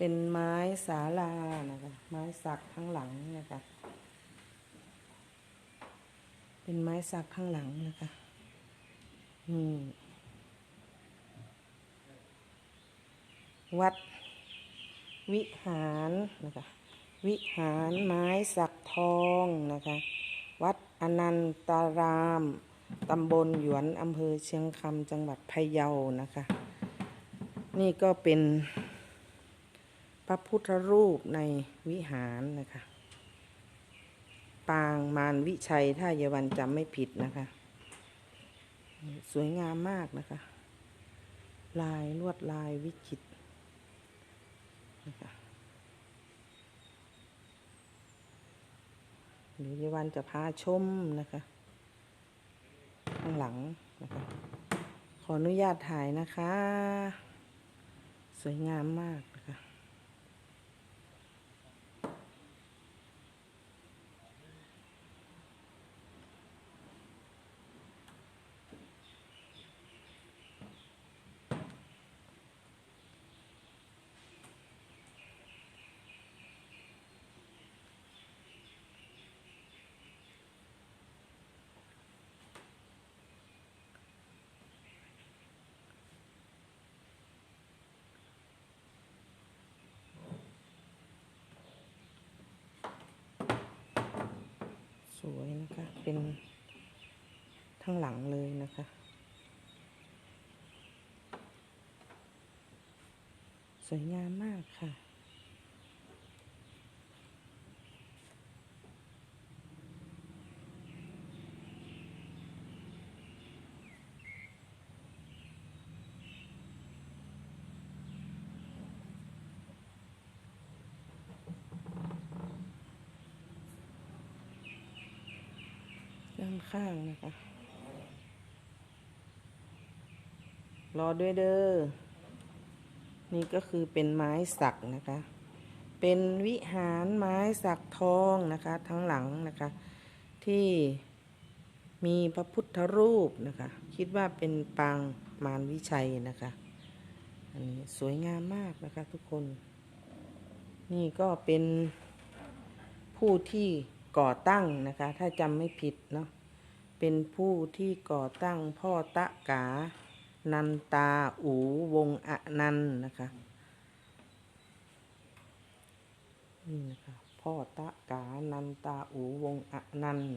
เป็นไม้สาลานะคะ ไม้สักข้างหลังนะคะ เป็นไม้สักข้างหลังนะคะนี่วัด วิหารนะคะ วิหารไม้สักทองนะคะ วัดอนันตาราม ตำบลหยวนอำเภอเชียงคำจังหวัดพะเยานะคะ นี่ก็เป็น พระพุทธรูปในวิหารนะคะ ปางมารวิชัยถ้าเยาวันจำไม่ผิดนะคะ สวยงามมากนะคะ ลายลวดลายวิจิตรนะคะเดี๋ยวเยาวันจะพาชมนะคะ ข้างหลังนะคะ ขออนุญาตถ่ายนะคะ สวยงามมาก วยนะคะ เป็นทั้งหลังเลยนะคะ สวยงามมากค่ะ ข้างนะคะ รอด้วยเด้อ นี่ก็คือเป็นไม้สักนะคะ เป็นวิหารไม้สักทองนะคะ ทั้งหลังนะคะ ที่มีพระพุทธรูปนะคะ คิดว่าเป็นปางมารวิชัยนะคะ อันนี้สวยงามมากนะคะทุกคน นี่ก็เป็นผู้ที่ก่อตั้งนะคะ ถ้าจำไม่ผิดเนาะ เป็นผู้ที่ก่อตั้งพ่อตะกา นันตาอูวงอนันต์นะคะนี่นะคะพ่อตะกา นันตาอูวงอนันต์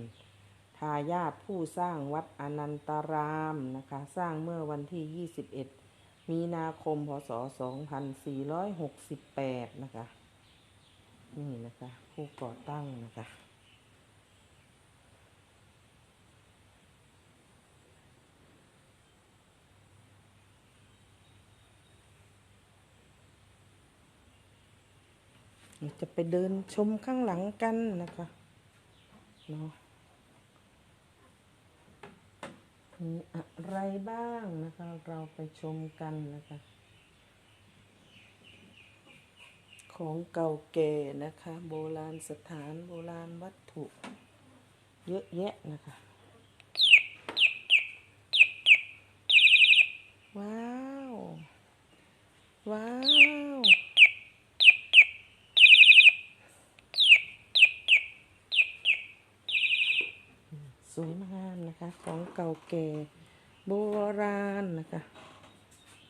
ทายาทผู้สร้างวัดอนันตารามนะคะ สร้างเมื่อวันที่ 21 มีนาคม พศ 2468 นะคะ นี่นะคะ ผู้ก่อตั้งนะคะ จะไปเดินชมข้างหลังกันนะคะเนาะมีอะไรบ้างนะคะ เราไปชมกันนะคะ ของเก่าแก่นะคะ โบราณสถานโบราณวัตถุ เยอะแยะนะคะ ว้าว ว้าว ส วยงามนะคะ ของเก่าแก่โบราณนะคะ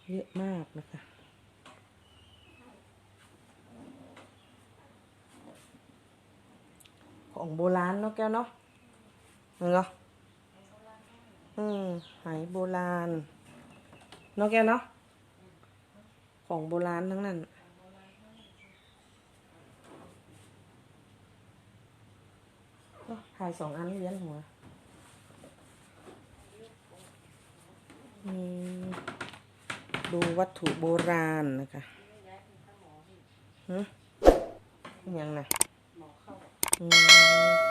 เยอะมากนะคะของโบราณเนาะแก้วเนาะเนาะอืมหายโบราณเนาะแก้วเนาะของโบราณทั้งนั้นโอ้ถ่ายสองอันเลี้ยนหัวอืม ดูวัตถุโบราณนะคะฮึยังนะอืม